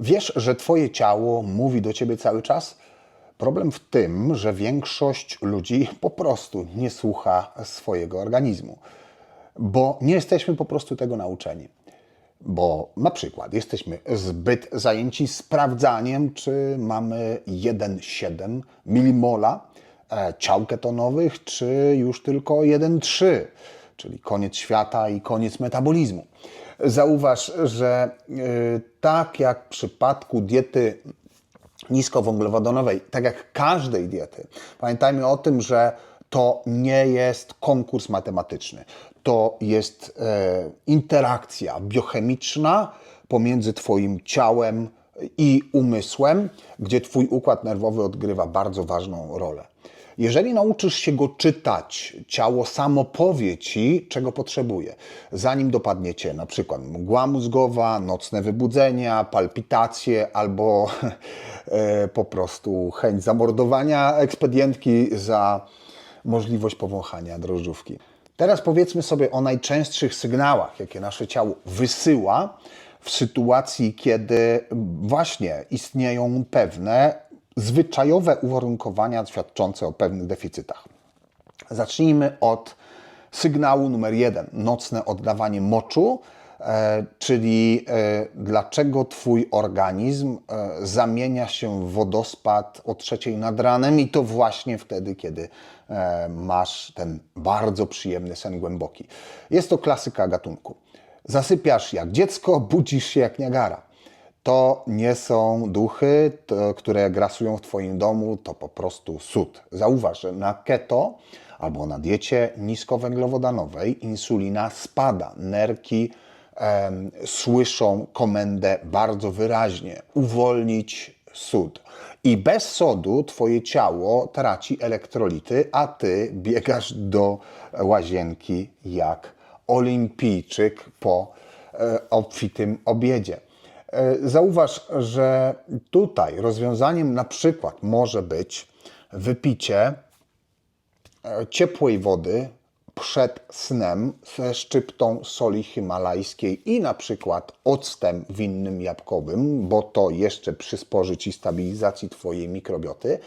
Wiesz, że Twoje ciało mówi do Ciebie cały czas? Problem w tym, że większość ludzi po prostu nie słucha swojego organizmu, bo nie jesteśmy po prostu tego nauczeni. Bo na przykład jesteśmy zbyt zajęci sprawdzaniem, czy mamy 1,7 milimola e, ciał ketonowych, czy już tylko 1,3, czyli koniec świata i koniec metabolizmu. Zauważ, że y, tak jak w przypadku diety niskowęglowodanowej, tak jak każdej diety, pamiętajmy o tym, że to nie jest konkurs matematyczny. To jest e, interakcja biochemiczna pomiędzy Twoim ciałem i umysłem, gdzie Twój układ nerwowy odgrywa bardzo ważną rolę. Jeżeli nauczysz się go czytać, ciało samo powie ci, czego potrzebuje. Zanim dopadnie cię na przykład mgła mózgowa, nocne wybudzenia, palpitacje albo e, po prostu chęć zamordowania ekspedientki za możliwość powąchania drożdżówki. Teraz powiedzmy sobie o najczęstszych sygnałach, jakie nasze ciało wysyła w sytuacji, kiedy właśnie istnieją pewne zwyczajowe uwarunkowania świadczące o pewnych deficytach. Zacznijmy od sygnału numer jeden: nocne oddawanie moczu, e, czyli e, dlaczego Twój organizm e, zamienia się w wodospad o trzeciej nad ranem i to właśnie wtedy, kiedy masz ten bardzo przyjemny sen głęboki. Jest to klasyka gatunku. Zasypiasz jak dziecko, budzisz się jak niagara to nie są duchy, to, które grasują w Twoim domu, to po prostu cud. Zauważ, że na keto albo na diecie niskowęglowodanowej insulina spada. Nerki em, słyszą komendę bardzo wyraźnie: uwolnić sód. I bez sodu Twoje ciało traci elektrolity, a Ty biegasz do łazienki jak olimpijczyk po e, obfitym obiedzie. E, Zauważ, że tutaj rozwiązaniem na przykład może być wypicie e, ciepłej wody przed snem ze szczyptą soli himalajskiej i na przykład octem winnym jabłkowym, bo to jeszcze przysporzy Ci stabilizacji Twojej mikrobioty,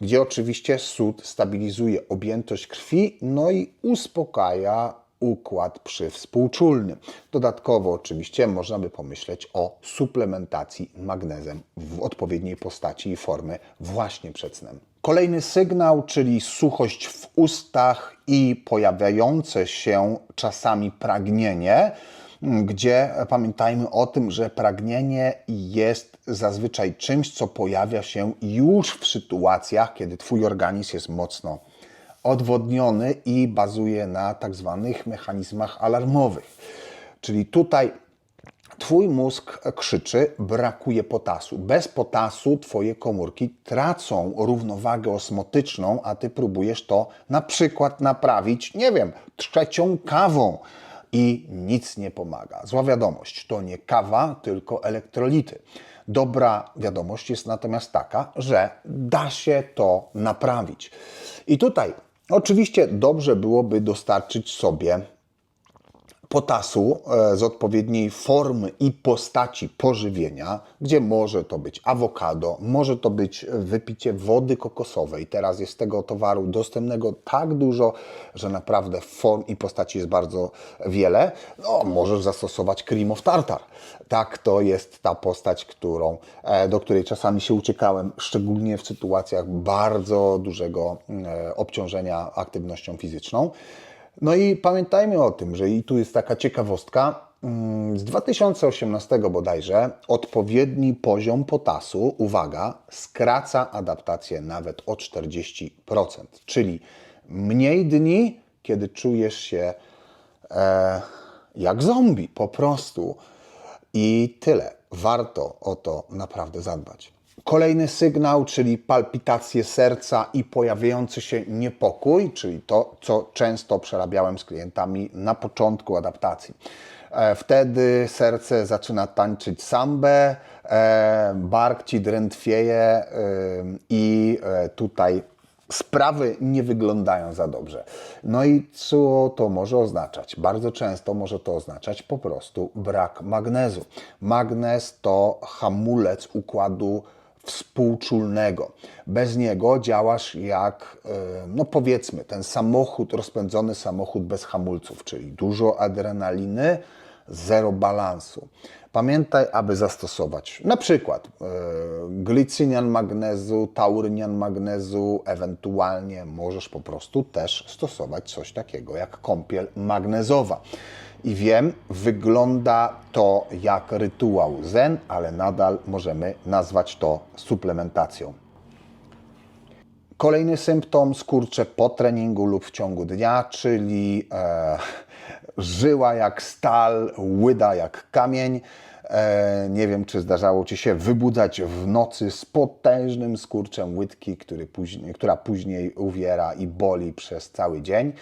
gdzie oczywiście sód stabilizuje objętość krwi, no i uspokaja układ przywspółczulny. Dodatkowo oczywiście można by pomyśleć o suplementacji magnezem w odpowiedniej postaci i formy właśnie przed snem. Kolejny sygnał, czyli suchość w ustach i pojawiające się czasami pragnienie, gdzie pamiętajmy o tym, że pragnienie jest zazwyczaj czymś, co pojawia się już w sytuacjach, kiedy Twój organizm jest mocno odwodniony i bazuje na tak zwanych mechanizmach alarmowych. Czyli tutaj Twój mózg krzyczy, brakuje potasu. Bez potasu Twoje komórki tracą równowagę osmotyczną, a Ty próbujesz to na przykład naprawić, nie wiem, trzecią kawą i nic nie pomaga. Zła wiadomość, to nie kawa, tylko elektrolity. Dobra wiadomość jest natomiast taka, że da się to naprawić. I tutaj Oczywiście dobrze byłoby dostarczyć sobie potasu e, z odpowiedniej formy i postaci pożywienia, gdzie może to być awokado, może to być wypicie wody kokosowej. Teraz jest tego towaru dostępnego tak dużo, że naprawdę form i postaci jest bardzo wiele. No, możesz zastosować cream of tartar. Tak, to jest ta postać, którą, e, do której czasami się uciekałem, szczególnie w sytuacjach bardzo dużego e, obciążenia aktywnością fizyczną. No i pamiętajmy o tym, że i tu jest taka ciekawostka. mm, Z 2018 bodajże odpowiedni poziom potasu, uwaga, skraca adaptację nawet o 40%. Czyli mniej dni, kiedy czujesz się e, jak zombie po prostu. I tyle. Warto o to naprawdę zadbać. Kolejny sygnał, czyli palpitacje serca i pojawiający się niepokój, czyli to, co często przerabiałem z klientami na początku adaptacji. E, Wtedy serce zaczyna tańczyć sambę, e, bark ci drętwieje e, i tutaj sprawy nie wyglądają za dobrze. No i co to może oznaczać? Bardzo często może to oznaczać po prostu brak magnezu. Magnez to hamulec układu współczulnego. Bez niego działasz jak, e, no powiedzmy, ten samochód, rozpędzony samochód bez hamulców, czyli dużo adrenaliny, zero balansu. Pamiętaj, aby zastosować na przykład e, glicynian magnezu, taurynian magnezu, ewentualnie możesz po prostu też stosować coś takiego jak kąpiel magnezowa. I wiem, wygląda to jak rytuał zen, ale nadal możemy nazwać to suplementacją. Kolejny symptom skurcze po treningu lub w ciągu dnia, czyli e, żyła jak stal, łyda jak kamień. E, nie wiem, czy zdarzało Ci się wybudzać w nocy z potężnym skurczem łydki, który później, która później uwiera i boli przez cały dzień.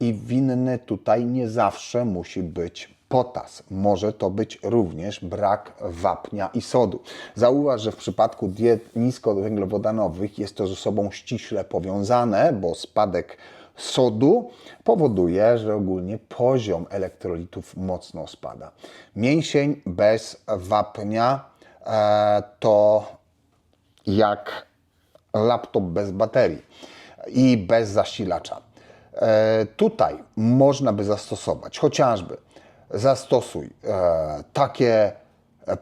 I winny tutaj nie zawsze musi być potas. Może to być również brak wapnia i sodu. Zauważ, że w przypadku diet niskowęglowodanowych jest to ze sobą ściśle powiązane, bo spadek sodu powoduje, że ogólnie poziom elektrolitów mocno spada. Mięsień bez wapnia e, to jak laptop bez baterii i bez zasilacza. E, tutaj można by zastosować chociażby zastosuj e, takie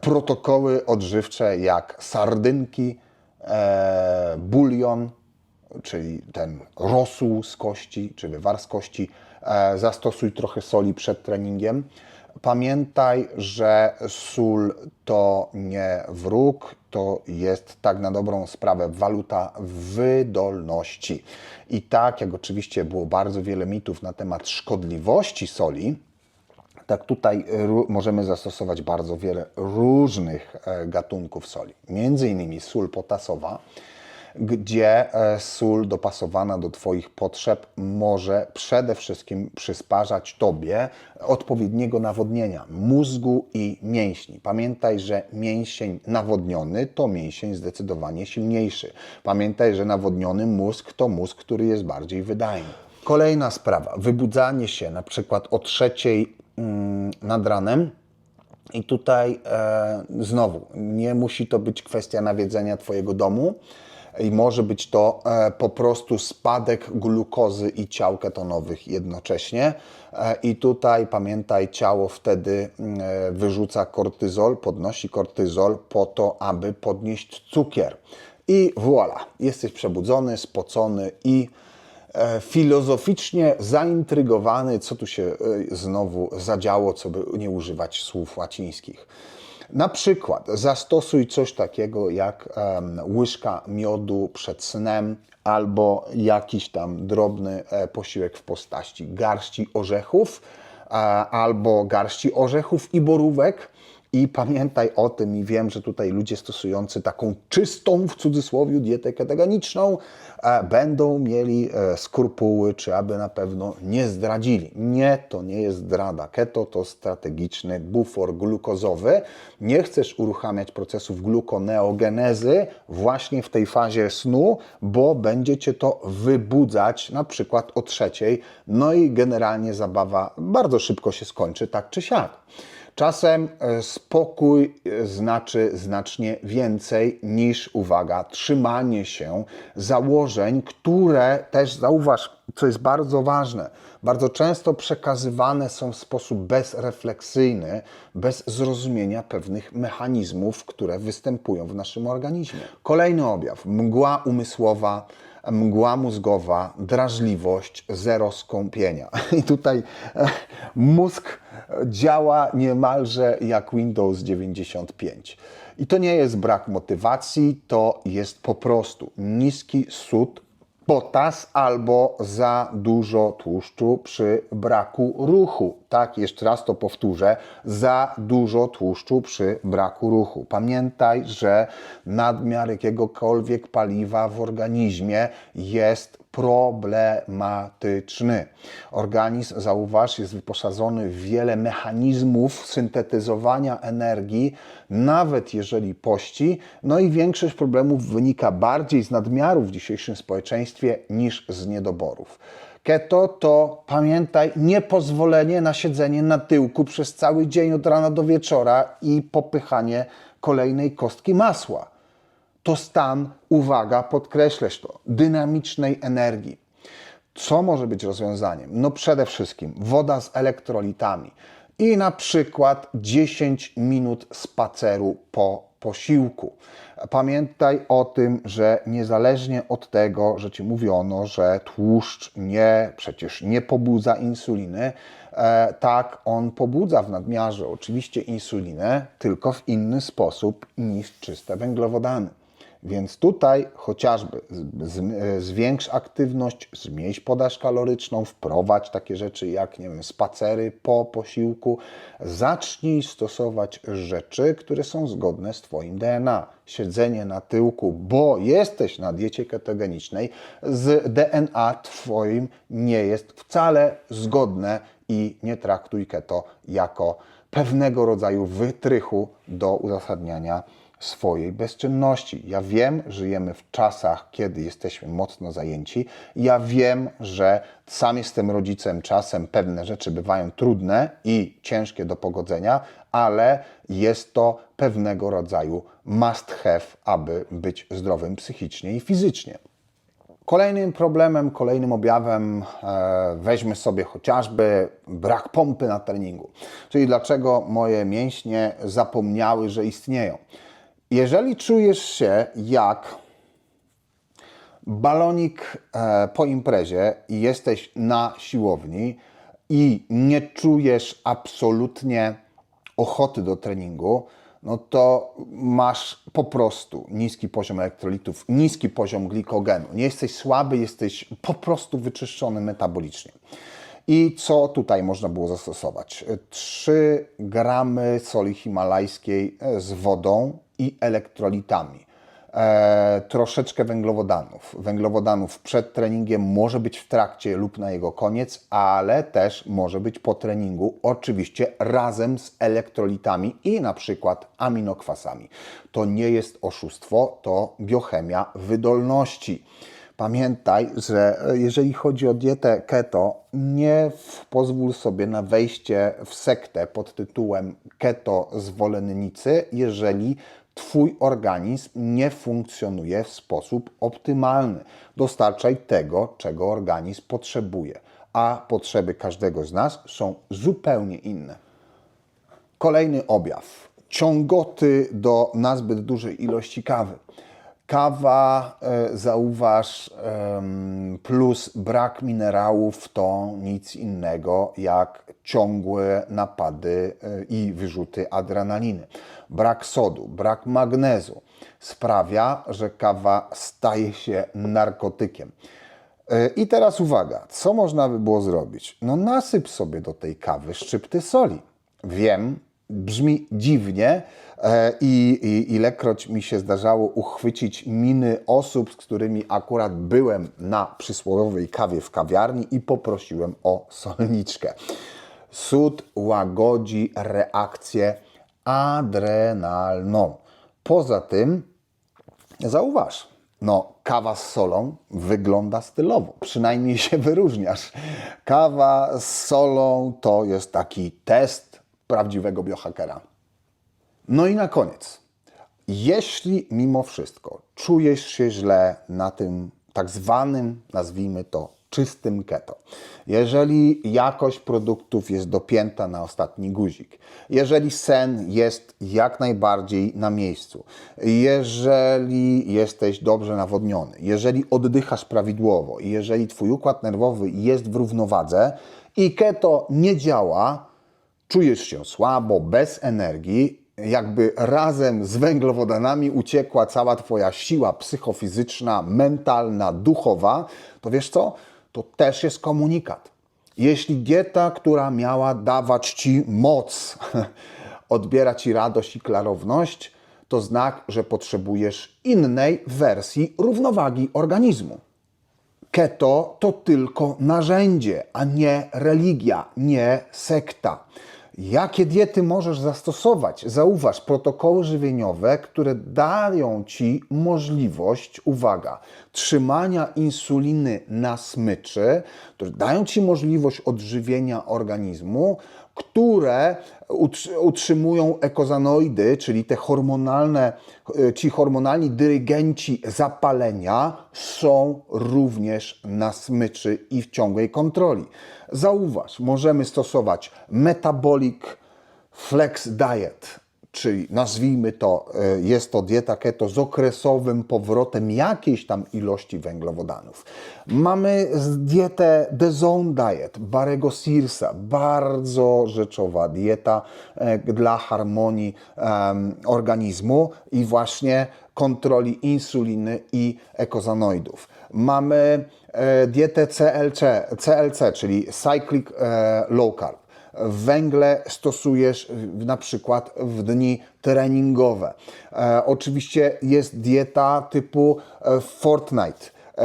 protokoły odżywcze jak sardynki, bulion, czyli ten rosół z kości, czy wywar z kości. E, zastosuj trochę soli przed treningiem. Pamiętaj, że sól to nie wróg, to jest tak na dobrą sprawę waluta wydolności. I tak jak oczywiście było bardzo wiele mitów na temat szkodliwości soli, tak tutaj możemy zastosować bardzo wiele różnych e, gatunków soli. Między innymi sól potasowa, gdzie e, sól dopasowana do Twoich potrzeb może przede wszystkim przysparzać Tobie odpowiedniego nawodnienia mózgu i mięśni. Pamiętaj, że mięsień nawodniony to mięsień zdecydowanie silniejszy. Pamiętaj, że nawodniony mózg to mózg, który jest bardziej wydajny. Kolejna sprawa, wybudzanie się na przykład o trzeciej mm, nad ranem i tutaj e, znowu nie musi to być kwestia nawiedzenia Twojego domu i może być to e, po prostu spadek glukozy i ciał ketonowych jednocześnie. E, I tutaj pamiętaj, ciało wtedy e, wyrzuca kortyzol, podnosi kortyzol po to, aby podnieść cukier. I voilà, jesteś przebudzony, spocony i filozoficznie zaintrygowany, co tu się znowu zadziało, co by nie używać słów łacińskich. Na przykład zastosuj coś takiego jak łyżka miodu przed snem albo jakiś tam drobny e, posiłek w postaci garści orzechów e, albo garści orzechów i borówek i pamiętaj o tym, i wiem, że tutaj ludzie stosujący taką czystą, w cudzysłowie, dietę ketogeniczną e, będą mieli e, skrupuły, czy aby na pewno nie zdradzili. Nie, to nie jest zdrada. Keto to strategiczny bufor glukozowy. Nie chcesz uruchamiać procesów glukoneogenezy właśnie w tej fazie snu, bo będzie cię to wybudzać na przykład o trzeciej, no i generalnie zabawa bardzo szybko się skończy, tak czy siak. Czasem e, spokój e, znaczy znacznie więcej niż, uwaga, trzymanie się założeń, które też zauważ, co jest bardzo ważne, bardzo często przekazywane są w sposób bezrefleksyjny, bez zrozumienia pewnych mechanizmów, które występują w naszym organizmie. Kolejny objaw mgła umysłowa mgła mózgowa, drażliwość, zero skąpienia. I tutaj e, mózg działa niemalże jak Windows 95. I to nie jest brak motywacji, to jest po prostu niski sód potas albo za dużo tłuszczu przy braku ruchu. Tak, jeszcze raz to powtórzę, za dużo tłuszczu przy braku ruchu. Pamiętaj, że nadmiar jakiegokolwiek paliwa w organizmie jest problematyczny. Organizm, zauważ, jest wyposażony w wiele mechanizmów syntetyzowania energii, nawet jeżeli pości. No i większość problemów wynika bardziej z nadmiaru w dzisiejszym społeczeństwie niż z niedoborów. Keto to, pamiętaj, niepozwolenie na siedzenie na tyłku przez cały dzień od rana do wieczora i popychanie kolejnej kostki masła. To stan, uwaga, podkreślesz to, dynamicznej energii. Co może być rozwiązaniem? No przede wszystkim woda z elektrolitami i na przykład 10 minut spaceru po posiłku. Pamiętaj o tym, że niezależnie od tego, że ci mówiono, że tłuszcz nie, przecież nie pobudza insuliny, e, tak on pobudza w nadmiarze oczywiście insulinę, tylko w inny sposób niż czyste węglowodany. Więc tutaj chociażby zwiększ aktywność, zmniejsz podaż kaloryczną, wprowadź takie rzeczy jak nie wiem, spacery po posiłku. Zacznij stosować rzeczy, które są zgodne z Twoim DNA. Siedzenie na tyłku, bo jesteś na diecie ketogenicznej, z DNA Twoim nie jest wcale zgodne i nie traktuj keto jako pewnego rodzaju wytrychu do uzasadniania swojej bezczynności. Ja wiem, żyjemy w czasach, kiedy jesteśmy mocno zajęci. Ja wiem, że sam jestem rodzicem, czasem pewne rzeczy bywają trudne i ciężkie do pogodzenia, ale jest to pewnego rodzaju must have, aby być zdrowym psychicznie i fizycznie. Kolejnym problemem, kolejnym objawem e, weźmy sobie chociażby brak pompy na treningu. Czyli dlaczego moje mięśnie zapomniały, że istnieją. Jeżeli czujesz się jak balonik e, po imprezie i jesteś na siłowni i nie czujesz absolutnie ochoty do treningu, no to masz po prostu niski poziom elektrolitów, niski poziom glikogenu. Nie jesteś słaby, jesteś po prostu wyczyszczony metabolicznie. I co tutaj można było zastosować? 3 gramy soli himalajskiej z wodą i elektrolitami. E, troszeczkę węglowodanów. Węglowodanów przed treningiem może być w trakcie lub na jego koniec, ale też może być po treningu, oczywiście razem z elektrolitami i na przykład aminokwasami. To nie jest oszustwo, to biochemia wydolności. Pamiętaj, że jeżeli chodzi o dietę keto, nie pozwól sobie na wejście w sektę pod tytułem keto zwolennicy, jeżeli Twój organizm nie funkcjonuje w sposób optymalny. Dostarczaj tego, czego organizm potrzebuje, a potrzeby każdego z nas są zupełnie inne. Kolejny objaw. Ciągoty do nazbyt dużej ilości kawy. Kawa, e, zauważ, plus brak minerałów to nic innego jak ciągłe napady e, i wyrzuty adrenaliny. Brak sodu, brak magnezu sprawia, że kawa staje się narkotykiem. E, I teraz uwaga, co można by było zrobić? No nasyp sobie do tej kawy szczypty soli. Wiem, brzmi dziwnie e, i, i ilekroć mi się zdarzało uchwycić miny osób, z którymi akurat byłem na przysłowiowej kawie w kawiarni i poprosiłem o solniczkę. Sód łagodzi reakcję adrenalną. Poza tym Zauważ, no kawa z solą wygląda stylowo, przynajmniej się wyróżniasz. Kawa z solą to jest taki test prawdziwego biohackera. No i na koniec, jeśli mimo wszystko czujesz się źle na tym tak zwanym, nazwijmy to, czystym keto, jeżeli jakość produktów jest dopięta na ostatni guzik, jeżeli sen jest jak najbardziej na miejscu, jeżeli jesteś dobrze nawodniony, jeżeli oddychasz prawidłowo i jeżeli Twój układ nerwowy jest w równowadze i keto nie działa, czujesz się słabo, bez energii, jakby razem z węglowodanami uciekła cała Twoja siła psychofizyczna, mentalna, duchowa, to wiesz co? To też jest komunikat. Jeśli dieta, która miała dawać Ci moc, odbiera Ci radość i klarowność, to znak, że potrzebujesz innej wersji równowagi organizmu. Keto to tylko narzędzie, a nie religia, nie sekta. Jakie diety możesz zastosować? Zauważ protokoły żywieniowe, które dają ci możliwość, uwaga, trzymania insuliny na smyczy, które dają ci możliwość odżywienia organizmu, które utr- utrzymują ekozanoidy, czyli te hormonalne, e, ci hormonalni dyrygenci zapalenia są również na smyczy i w ciągłej kontroli. Zauważ, możemy stosować metabolic flex diet, czyli nazwijmy to, e, jest to dieta keto z okresowym powrotem jakiejś tam ilości węglowodanów. Mamy dietę The Zone Diet, Barego Searsa, bardzo rzeczowa dieta e, dla harmonii em, organizmu i właśnie kontroli insuliny i ekozanoidów. Mamy e, dietę CLC, CLC czyli Cyclic Low Carb węgle stosujesz na przykład w dni treningowe. E, oczywiście jest dieta typu e, Fortnite. e,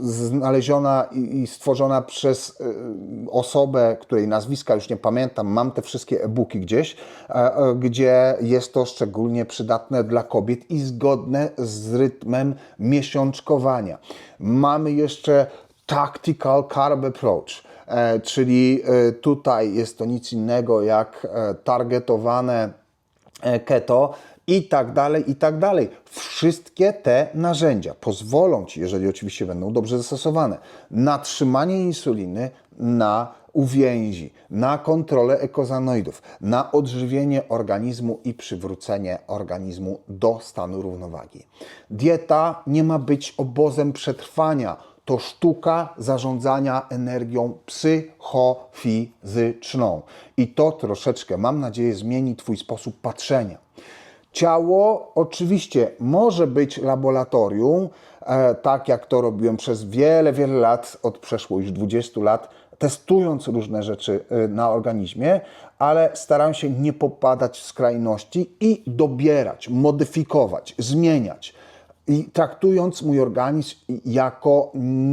Znaleziona i stworzona przez e, osobę, której nazwiska już nie pamiętam, mam te wszystkie e-booki gdzieś, gdzie jest to szczególnie przydatne dla kobiet i zgodne z rytmem miesiączkowania. Mamy jeszcze Tactical Carb Approach. E, czyli e, tutaj jest to nic innego jak e, targetowane keto i tak dalej, i tak dalej. Wszystkie te narzędzia pozwolą Ci, jeżeli oczywiście będą dobrze zastosowane, na trzymanie insuliny na uwięzi, na kontrolę ekozanoidów, na odżywienie organizmu i przywrócenie organizmu do stanu równowagi. Dieta nie ma być obozem przetrwania to sztuka zarządzania energią psychofizyczną. I to troszeczkę, mam nadzieję, zmieni Twój sposób patrzenia. Ciało oczywiście może być laboratorium, e, tak jak to robiłem przez wiele, wiele lat, od przeszło już 20 lat, testując różne rzeczy e, na organizmie, ale staram się nie popadać w skrajności i dobierać, modyfikować, zmieniać i traktując mój organizm jako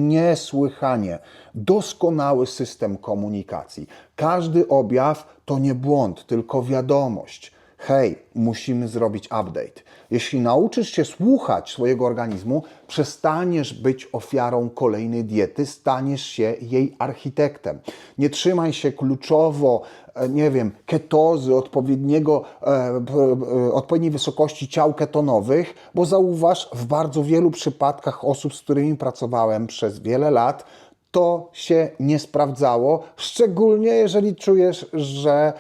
niesłychanie doskonały system komunikacji. Każdy objaw to nie błąd, tylko wiadomość. Hej, musimy zrobić update. Jeśli nauczysz się słuchać swojego organizmu, przestaniesz być ofiarą kolejnej diety, staniesz się jej architektem. Nie trzymaj się kluczowo, e, nie wiem, ketozy, odpowiedniego, e, e, odpowiedniej wysokości ciał ketonowych, bo zauważ, w bardzo wielu przypadkach osób, z którymi pracowałem przez wiele lat, to się nie sprawdzało, szczególnie jeżeli czujesz, że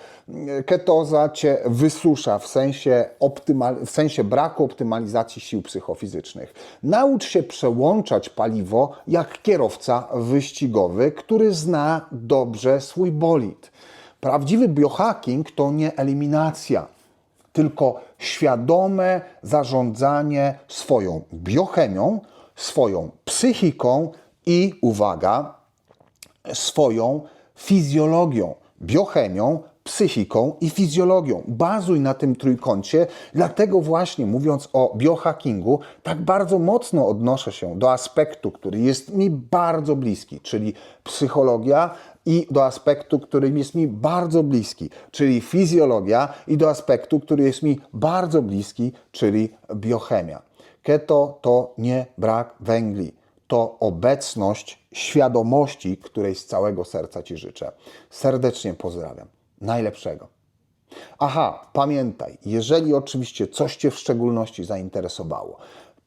ketoza cię wysusza w sensie, optymal, w sensie braku optymalizacji sił psychofizycznych. Naucz się przełączać paliwo jak kierowca wyścigowy, który zna dobrze swój bolid. Prawdziwy biohacking to nie eliminacja tylko świadome zarządzanie swoją biochemią, swoją psychiką i uwaga, swoją fizjologią, biochemią, psychiką i fizjologią. Bazuj na tym trójkącie, dlatego właśnie mówiąc o biohackingu, tak bardzo mocno odnoszę się do aspektu, który jest mi bardzo bliski, czyli psychologia i do aspektu, który jest mi bardzo bliski, czyli fizjologia i do aspektu, który jest mi bardzo bliski, czyli biochemia. Keto to nie brak węgli to obecność świadomości, której z całego serca Ci życzę. Serdecznie pozdrawiam. Najlepszego. Aha, pamiętaj, jeżeli oczywiście coś Cię w szczególności zainteresowało,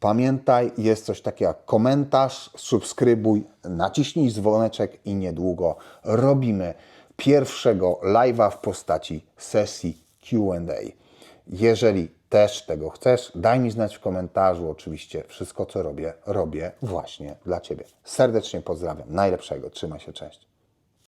pamiętaj, jest coś takiego jak komentarz, subskrybuj, naciśnij dzwoneczek i niedługo robimy pierwszego live'a w postaci sesji Q&A. Jeżeli też tego chcesz, daj mi znać w komentarzu. Oczywiście wszystko, co robię, robię właśnie dla Ciebie. Serdecznie pozdrawiam. Najlepszego. Trzymaj się. Cześć.